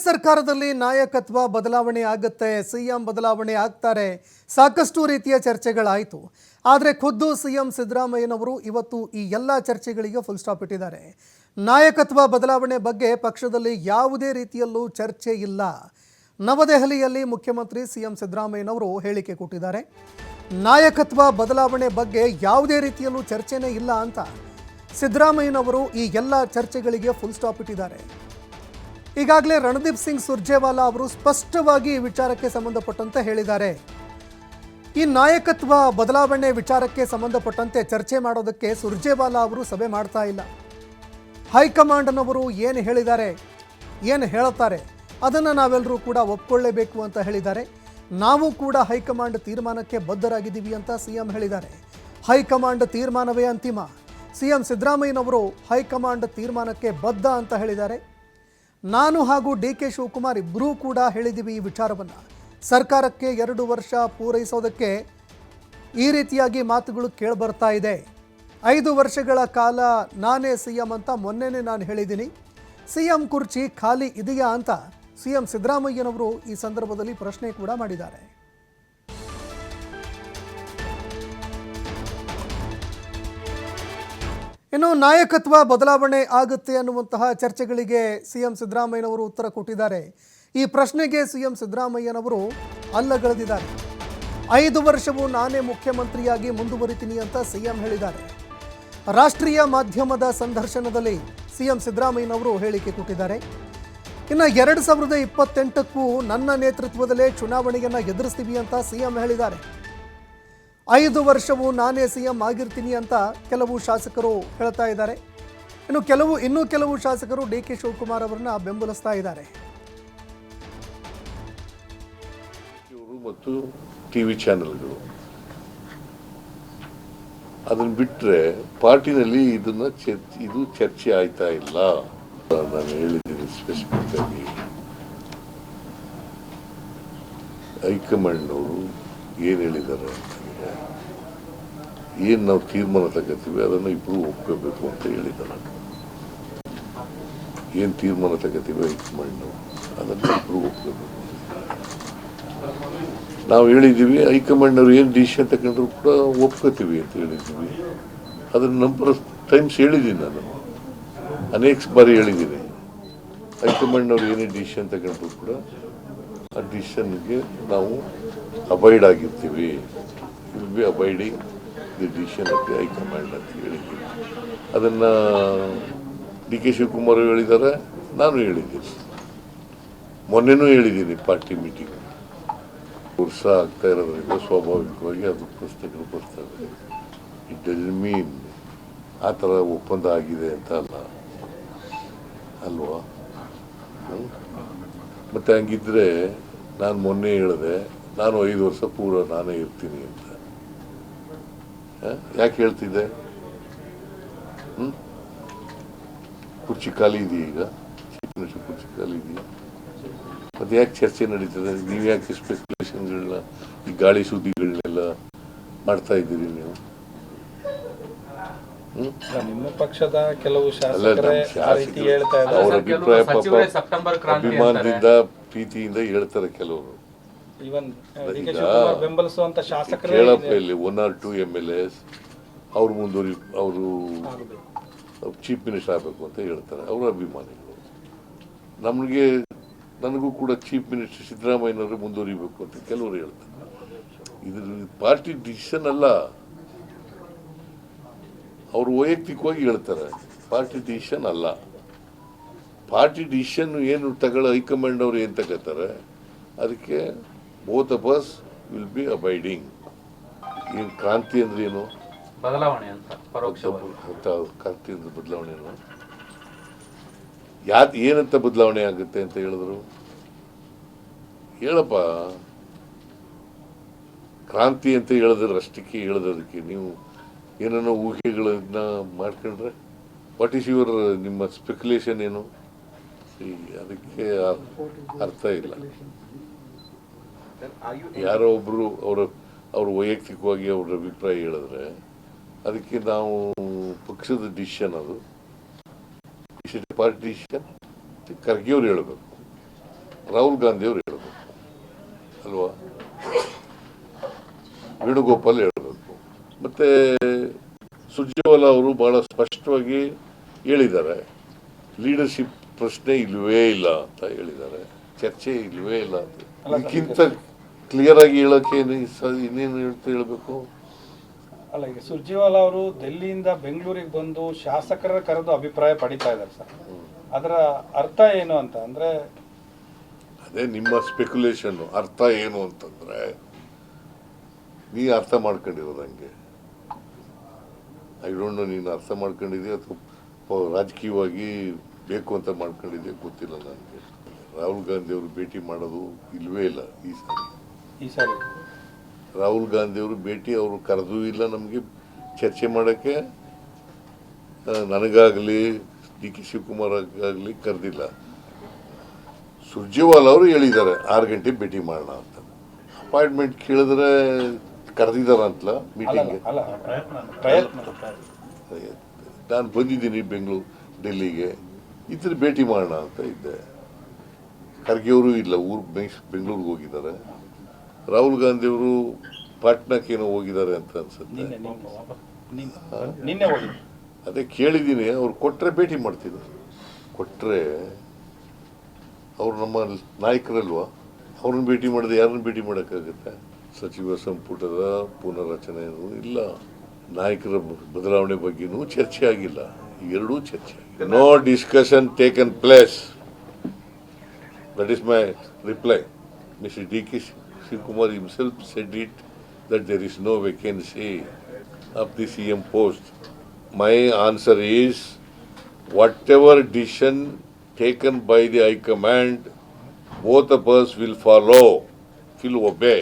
ಸರ್ಕಾರದಲ್ಲಿ ನಾಯಕತ್ವ ಬದಲಾವಣೆ ಆಗುತ್ತೆ, ಸಿಎಂ ಬದಲಾವಣೆ ಆಗ್ತಾರೆ, ಸಾಕಷ್ಟು ರೀತಿಯ ಚರ್ಚೆಗಳಾಯಿತು. ಆದರೆ ಖುದ್ದು ಸಿಎಂ ಸಿದ್ದರಾಮಯ್ಯನವರು ಇವತ್ತು ಈ ಎಲ್ಲ ಚರ್ಚೆಗಳಿಗೆ ಫುಲ್ ಸ್ಟಾಪ್ ಇಟ್ಟಿದ್ದಾರೆ. ನಾಯಕತ್ವ ಬದಲಾವಣೆ ಬಗ್ಗೆ ಪಕ್ಷದಲ್ಲಿ ಯಾವುದೇ ರೀತಿಯಲ್ಲೂ ಚರ್ಚೆ ಇಲ್ಲ. ನವದೆಹಲಿಯಲ್ಲಿ ಮುಖ್ಯಮಂತ್ರಿ ಸಿಎಂ ಸಿದ್ದರಾಮಯ್ಯನವರು ಹೇಳಿಕೆ ಕೊಟ್ಟಿದ್ದಾರೆ. ನಾಯಕತ್ವ ಬದಲಾವಣೆ ಬಗ್ಗೆ ಯಾವುದೇ ರೀತಿಯಲ್ಲೂ ಚರ್ಚೆನೇ ಇಲ್ಲ ಅಂತ ಸಿದ್ದರಾಮಯ್ಯನವರು ಈ ಎಲ್ಲ ಚರ್ಚೆಗಳಿಗೆ ಫುಲ್ ಸ್ಟಾಪ್ ಇಟ್ಟಿದ್ದಾರೆ. ಈಗಾಗಲೇ ರಣದೀಪ್ ಸಿಂಗ್ ಸುರ್ಜೇವಾಲಾ ಅವರು ಸ್ಪಷ್ಟವಾಗಿ ಈ ವಿಚಾರಕ್ಕೆ ಸಂಬಂಧಪಟ್ಟಂತೆ ಹೇಳಿದ್ದಾರೆ. ಈ ನಾಯಕತ್ವ ಬದಲಾವಣೆ ವಿಚಾರಕ್ಕೆ ಸಂಬಂಧಪಟ್ಟಂತೆ ಚರ್ಚೆ ಮಾಡೋದಕ್ಕೆ ಸುರ್ಜೇವಾಲಾ ಅವರು ಸಭೆ ಮಾಡ್ತಾ ಇಲ್ಲ. ಹೈಕಮಾಂಡ್ನವರು ಏನು ಹೇಳಿದ್ದಾರೆ, ಏನು ಹೇಳುತ್ತಾರೆ, ಅದನ್ನು ನಾವೆಲ್ಲರೂ ಕೂಡ ಒಪ್ಕೊಳ್ಳೇಬೇಕು ಅಂತ ಹೇಳಿದ್ದಾರೆ. ನಾವು ಕೂಡ ಹೈಕಮಾಂಡ್ ತೀರ್ಮಾನಕ್ಕೆ ಬದ್ಧರಾಗಿದ್ದೀವಿ ಅಂತ ಸಿಎಂ ಹೇಳಿದ್ದಾರೆ. ಹೈಕಮಾಂಡ್ ತೀರ್ಮಾನವೇ ಅಂತಿಮ. ಸಿಎಂ ಸಿದ್ದರಾಮಯ್ಯನವರು ಹೈಕಮಾಂಡ್ ತೀರ್ಮಾನಕ್ಕೆ ಬದ್ಧ ಅಂತ ಹೇಳಿದ್ದಾರೆ. ನಾನು ಹಾಗೂ ಡಿ ಕೆ ಶಿವಕುಮಾರ್ ಇಬ್ಬರೂ ಕೂಡ ಹೇಳಿದ್ದೀವಿ ಈ ವಿಚಾರವನ್ನು. ಸರ್ಕಾರಕ್ಕೆ ಎರಡು ವರ್ಷ ಪೂರೈಸೋದಕ್ಕೆ ಈ ರೀತಿಯಾಗಿ ಮಾತುಗಳು ಕೇಳಿಬರ್ತಾ ಇದೆ. ಐದು ವರ್ಷಗಳ ಕಾಲ ನಾನೇ ಸಿ ಎಂ ಅಂತ ಮೊನ್ನೆನೇ ನಾನು ಹೇಳಿದ್ದೀನಿ. ಸಿ ಎಂ ಕುರ್ಚಿ ಖಾಲಿ ಇದೆಯಾ ಅಂತ ಸಿ ಎಂ ಸಿದ್ದರಾಮಯ್ಯನವರು ಈ ಸಂದರ್ಭದಲ್ಲಿ ಪ್ರಶ್ನೆ ಕೂಡ ಮಾಡಿದ್ದಾರೆ. ಇನ್ನು ನಾಯಕತ್ವ ಬದಲಾವಣೆ ಆಗುತ್ತೆ ಅನ್ನುವಂತಹ ಚರ್ಚೆಗಳಿಗೆ ಸಿಎಂ ಸಿದ್ದರಾಮಯ್ಯನವರು ಉತ್ತರ ಕೊಟ್ಟಿದ್ದಾರೆ. ಈ ಪ್ರಶ್ನೆಗೆ ಸಿಎಂ ಸಿದ್ದರಾಮಯ್ಯನವರು ಅಲ್ಲಗಳೆದಿದ್ದಾರೆ. ಐದು ವರ್ಷವೂ ನಾನೇ ಮುಖ್ಯಮಂತ್ರಿಯಾಗಿ ಮುಂದುವರಿತೀನಿ ಅಂತ ಸಿಎಂ ಹೇಳಿದ್ದಾರೆ. ರಾಷ್ಟ್ರೀಯ ಮಾಧ್ಯಮದ ಸಂದರ್ಶನದಲ್ಲಿ ಸಿಎಂ ಸಿದ್ದರಾಮಯ್ಯನವರು ಹೇಳಿಕೆ ಕೊಟ್ಟಿದ್ದಾರೆ. ಇನ್ನು ಎರಡು ಸಾವಿರದ ಇಪ್ಪತ್ತೆಂಟಕ್ಕೂ ನನ್ನ ನೇತೃತ್ವದಲ್ಲೇ ಚುನಾವಣೆಯನ್ನು ಎದುರಿಸ್ತೀವಿ ಅಂತ ಸಿಎಂ ಹೇಳಿದ್ದಾರೆ. ಐದು ವರ್ಷವೂ ನಾನೇ ಸಿ ಎಂ ಆಗಿರ್ತೀನಿ ಅಂತ ಕೆಲವು ಶಾಸಕರು ಹೇಳ್ತಾ ಇದ್ದಾರೆ. ಇನ್ನು ಕೆಲವು, ಇನ್ನೂ ಕೆಲವು ಶಾಸಕರು ಡಿ ಕೆ ಶಿವಕುಮಾರ್ ಅವರನ್ನ ಬೆಂಬಲಿಸ್ತಾ ಇದ್ದಾರೆ. ಇವರು ಮತ್ತು ಟಿವಿ ಚಾನೆಲ್ಗಳು. ಅದನ್ನು ಬಿಟ್ಟರೆ ಪಾರ್ಟಿನಲ್ಲಿ ಇದನ್ನ ಚರ್ಚೆ ಇದು ಚರ್ಚೆ ಆಯ್ತಾ ಇಲ್ಲ? ನಾನು ಹೇಳಿದ್ದೀನಿ ಸ್ಪೆಸಿಫಿಕ್ ಆಗಿ ಹೈಕಮಾಂಡ್ನವರು ಏನು ಹೇಳಿದ್ದಾರೆ ಏನು ನಾವು ತೀರ್ಮಾನ ತಗೋತೀವಿ, ಅದನ್ನು ಇಬ್ಬರು ಒಪ್ಕೋಬೇಕು ಅಂತ ಹೇಳಿದ್ದಾರೆ ಏನು ತೀರ್ಮಾನ ತಗೋತೀವಿ ಹೈಕಮಾಂಡ್ನವರು ಅದನ್ನು ಇಬ್ಬರು ಒಪ್ಕೋಬೇಕು. ನಾವು ಹೇಳಿದ್ದೀವಿ, ಹೈಕಮಾಂಡ್ನವ್ರು ಏನು ಡಿಸಿಷನ್ ತಗೊಂಡ್ರು ಕೂಡ ಒಪ್ಕೋತೀವಿ ಅಂತ ಹೇಳಿದ್ದೀವಿ. ಅದನ್ನು ನಂಬರ್ ಟೈಮ್ಸ್ ಹೇಳಿದ್ದೀನಿ ನಾನು. ಅನೇಕ ಬಾರಿ ಹೇಳಿದ್ದೀನಿ. ಹೈಕಮಾಂಡ್ನವ್ರು ಏನೇ ಡಿಸಿಷನ್ ತಗೊಂಡ್ರು ಕೂಡ ಆ ಡಿಸಿಷನ್ಗೆ ನಾವು ಅಬೈಡ್ ಆಗಿರ್ತೀವಿ. Will be abiding the decision of the high command ಅಂತ ಹೇಳಿದ್ದೀನಿ ಅದನ್ನು ಡಿ ಕೆ ಶಿವಕುಮಾರ್ ಹೇಳಿದ್ದಾರೆ, ನಾನು ಹೇಳಿದ್ದೀನಿ. ಮೊನ್ನೆನೂ ಹೇಳಿದ್ದೀನಿ ಪಾರ್ಟಿ ಮೀಟಿಂಗ್ ವರ್ಷ ಆಗ್ತಾ ಇರೋದ್ರಿಂದ ಸ್ವಾಭಾವಿಕವಾಗಿ ಅದು ಪ್ರಶ್ನೆಗಳು ಬರ್ತವೆ ಇಟ್ ಡಸ್ ಮೀನ್ ಆ ಥರ ಒಪ್ಪಂದ ಆಗಿದೆ ಅಂತ ಅಲ್ಲ. ಅಲ್ವಾ? ಮತ್ತು ಹಂಗಿದ್ರೆ ನಾನು ಮೊನ್ನೆ ಹೇಳಿದೆ, ನಾನು ಐದು ವರ್ಷ ಪೂರ ನಾನೇ ಇರ್ತೀನಿ ಅಂತ? ಯಾಕೆ ಹೇಳ್ತಿದ್ದೆ? ಹ್ಮ್? ಕುರ್ಚಿ ಖಾಲಿ ಇದೆಯಾ ಈಗ? ಚೀಫ್ ಮಿನಿಸ್ಟರ್ ಕುರ್ಚಿ ಖಾಲಿ ಇದೆಯಾ? ಮತ್ತೆ ಯಾಕೆ ಚರ್ಚೆ ನಡೀತದೆ? ನೀವು ಯಾಕೆ ಸ್ಪೆಕ್ಯುಲೇಷನ್ಗಳನ್ನ ಈ ಗಾಳಿ ಸುದ್ದಿಗಳನ್ನೆಲ್ಲ ಮಾಡ್ತಾ ಇದ್ದೀರಿ ನೀವು? ಹ್ಮ್? ನಿಮ್ಮ ಪಕ್ಷದ ಕೆಲವು ಶಾಸಕರೇ ಆ ರೀತಿ ಹೇಳ್ತಾ ಶಾಸಕರು ಇದ್ದಾರೆ. ಅವ್ರ ಅಭಿಪ್ರಾಯ ಸಚಿವರೇ ಪಾಪ ಸೆಪ್ಟೆಂಬರ್ ಕ್ರಾಂತಿ ಅಭಿಮಾನದಿಂದ ಪ್ರೀತಿಯಿಂದ ಹೇಳ್ತಾರೆ ಕೆಲವರು. ಇವನ್ ಡಿ ಕೆ ಈಗ ಶಿವಕುಮಾರ್ ಬೆಂಬಲಿಸುವಂತ ಶಾಸಕರೇ ಕೇಳಪ್ಪ ಇಲ್ಲಿ one or two M L S ಅವ್ರು ಮುಂದುವರಿ ಅವರು. ಚೀಫ್ ಮಿನಿಸ್ಟರ್ ಆಗಬೇಕು. ಅಂತ ಹೇಳ್ತಾರೆ ಅವರ ಅಭಿಮಾನಿಗಳು. ನಮಗೆ ನನಗೂ ಕೂಡ ಚೀಫ್ ಮಿನಿಸ್ಟರ್ ಸಿದ್ದರಾಮಯ್ಯನವರು ಮುಂದುವರಿಬೇಕು ಅಂತ ಕೆಲವರು ಹೇಳ್ತಾರೆ. ಇದ್ರ ಪಾರ್ಟಿ ಡಿಸಿಷನ್ ಅಲ್ಲ. ಅವರು ವೈಯಕ್ತಿಕವಾಗಿ ಹೇಳ್ತಾರೆ ಪಾರ್ಟಿ ಡಿಸಿಷನ್ ಅಲ್ಲ. ಪಾರ್ಟಿ ಡಿಸಿಷನ್ ಏನು ತಗೊಳ್ಳೋ ಹೈಕಮಾಂಡ್ ಅವರು ಏನು ತಗೋತಾರೆ ಅದಕ್ಕೆ both of us will be abiding ಏನು ಕ್ರಾಂತಿ ಅಂದ್ರೆ ಏನು? ಬದಲಾವಣೆ ಅಂತ ಪರೋಕ್ಷವಾಗಿ. ಅಂತ ಕ್ರಾಂತಿ ಅಂದ್ರೆ ಬದಲಾವಣೆ ಯಾತ್ ಏನಂತ ಬದಲಾವಣೆ ಆಗುತ್ತೆ ಅಂತ ಹೇಳಿದ್ರು? ಹೇಳಪ್ಪ. ಕ್ರಾಂತಿ ಅಂತ ಹೇಳಿದ್ರೆ ಅಷ್ಟಕ್ಕೆ ಹೇಳಿದ್ರದಕ್ಕೆ ನೀವು ಏನೇನೋ ಊಹೆಗಳನ್ನ ಮಾಡ್ಕೊಂಡ್ರೆ ವಾಟ್ ಈಸ್ ಯುವರ್ ನಿಮ್ಮ ಸ್ಪೆಕ್ಯುಲೇಷನ್ ಏನು? ಈ ಅದಕ್ಕೆ ಅರ್- ಅರ್ಥ ಇಲ್ಲ. ಯಾರೋ ಒಬ್ರು ಅವರ ಅವ್ರ ವೈಯಕ್ತಿಕವಾಗಿ ಅವ್ರ ಅಭಿಪ್ರಾಯ ಹೇಳಿದ್ರೆ ಅದಕ್ಕೆ ನಾವು ಪಕ್ಷದ ಡಿಸಿಷನ್ ಅದು. ಪಾರ್ಟಿ ಡಿಸಿಷನ್ ಖರ್ಗೆ ಅವ್ರು ಹೇಳಬೇಕು. ರಾಹುಲ್ ಗಾಂಧಿ ಅವರು ಹೇಳಬೇಕು. ಅಲ್ವಾ? ವೇಣುಗೋಪಾಲ್ ಹೇಳಬೇಕು. ಮತ್ತೆ ಸುರ್ಜೇವಾಲಾ ಅವರು ಬಹಳ ಸ್ಪಷ್ಟವಾಗಿ ಹೇಳಿದ್ದಾರೆ. ಲೀಡರ್ಶಿಪ್ ಪ್ರಶ್ನೆ ಇಲ್ವೇ ಇಲ್ಲ ಅಂತ ಹೇಳಿದ್ದಾರೆ. ಚರ್ಚೆ ಇಲ್ವೇ ಇಲ್ಲ ಅಂತ. ಇದಕ್ಕಿಂತ ಕ್ಲಿಯರ್ ಆಗಿ ಹೇಳೋಕೆ ಇನ್ನೇನು ಹೇಳ್ತಾ ಹೇಳಬೇಕು? ಅಲ್ಲ ಈಗ ಸುರ್ಜಿವಾಲ ಅವರು ದೆಲ್ಲಿಯಿಂದ ಬೆಂಗಳೂರಿಗೆ ಬಂದು ಶಾಸಕರ ಕರೆದು ಅಭಿಪ್ರಾಯ ಪಡಿತಾ ಇದ್ದಾರೆ ಸರ್. ಅದರ ಅರ್ಥ ಏನು ಅಂತ ಅಂದ್ರೆ ಅದೇ ನಿಮ್ಮ ಸ್ಪೆಕ್ಯುಲೇಷನ್ ಅರ್ಥ ಏನು ಅಂತಂದ್ರೆ ನೀ ಅರ್ಥ ಮಾಡ್ಕೊಂಡಿರೋದಂಗೆ ಐ ಡೋಂಟ್ ನೋ ನೀನು ಅರ್ಥ ಮಾಡ್ಕೊಂಡಿದ್ಯಾ ಅಥವಾ ರಾಜಕೀಯವಾಗಿ ಬೇಕು ಅಂತ ಮಾಡ್ಕೊಂಡಿದ್ಯಾ ಗೊತ್ತಿಲ್ಲ ನನಗೆ. ರಾಹುಲ್ ಗಾಂಧಿ ಅವರು ಭೇಟಿ ಮಾಡೋದು ಇಲ್ಲವೇ ಇಲ್ಲ ಈ ಸಾರಿ. ಈ ಸಾರಿ. ರಾಹುಲ್ ಗಾಂಧಿ ಅವರು ಭೇಟಿ ಅವರು ಕರೆದೂ ಇಲ್ಲ ನಮಗೆ ಚರ್ಚೆ ಮಾಡೋಕ್ಕೆ. ನನಗಾಗಲಿ ಡಿ ಕೆ ಶಿವಕುಮಾರ್ ಆಗಲಿ ಕರೆದಿಲ್ಲ. ಸುರ್ಜೇವಾಲ್ ಅವರು ಹೇಳಿದ್ದಾರೆ ಆರು ಗಂಟೆಗೆ ಭೇಟಿ ಮಾಡೋಣ ಅಂತ. ಅಪಾಯಿಂಟ್ಮೆಂಟ್ ಕೇಳಿದ್ರೆ ಕರೆದಿದ್ದಾರೆ ಅಂತಲ್ಲ ಅಲ್ಲ ಮೀಟಿಂಗ್ಗೆ. ಅಲ್ಲ ಪ್ರಯತ್ನ ನಾನು ಬಂದಿದ್ದೀನಿ ಬೆಂಗಳೂರು ಡೆಲ್ಲಿಗೆ. ಇದ್ರೆ ಭೇಟಿ ಮಾಡೋಣ ಅಂತ ಇದ್ದೆ. ಖರ್ಗೆಯವರು ಇಲ್ಲ ಊರು ಬೆಂಗಳೂರಿಗೆ ಹೋಗಿದ್ದಾರೆ. ರಾಹುಲ್ ಗಾಂಧಿ ಅವರು ಪಾಟ್ನಾಕ್ಕೇನೋ ಹೋಗಿದ್ದಾರೆ ಅಂತ ಅನ್ಸುತ್ತೆ. ನಿನ್ನೆ ಅದೇ ಕೇಳಿದ್ದೀನಿ ಅವ್ರು ಕೊಟ್ಟರೆ ಭೇಟಿ ಮಾಡ್ತೀನಿ ಕೊಟ್ಟರೆ ಅವ್ರು ನಮ್ಮ ನಾಯಕರಲ್ವಾ? ಅವ್ರನ್ನ ಭೇಟಿ ಮಾಡಿದ್ರೆ ಯಾರನ್ನ ಭೇಟಿ ಮಾಡೋಕ್ಕಾಗುತ್ತೆ? ಸಚಿವ ಸಂಪುಟದ ಪುನರ್ರಚನೆ ಇಲ್ಲ. ನಾಯಕರ ಬದಲಾವಣೆ ಬಗ್ಗೆನೂ ಚರ್ಚೆ ಆಗಿಲ್ಲ. ಎರಡೂ ಚರ್ಚೆ no discussion taken place that is my reply mister D K Kumar himself said it that there is no vacancy of the CM post. My answer is whatever decision taken by the High Command, both of us will follow, will obey.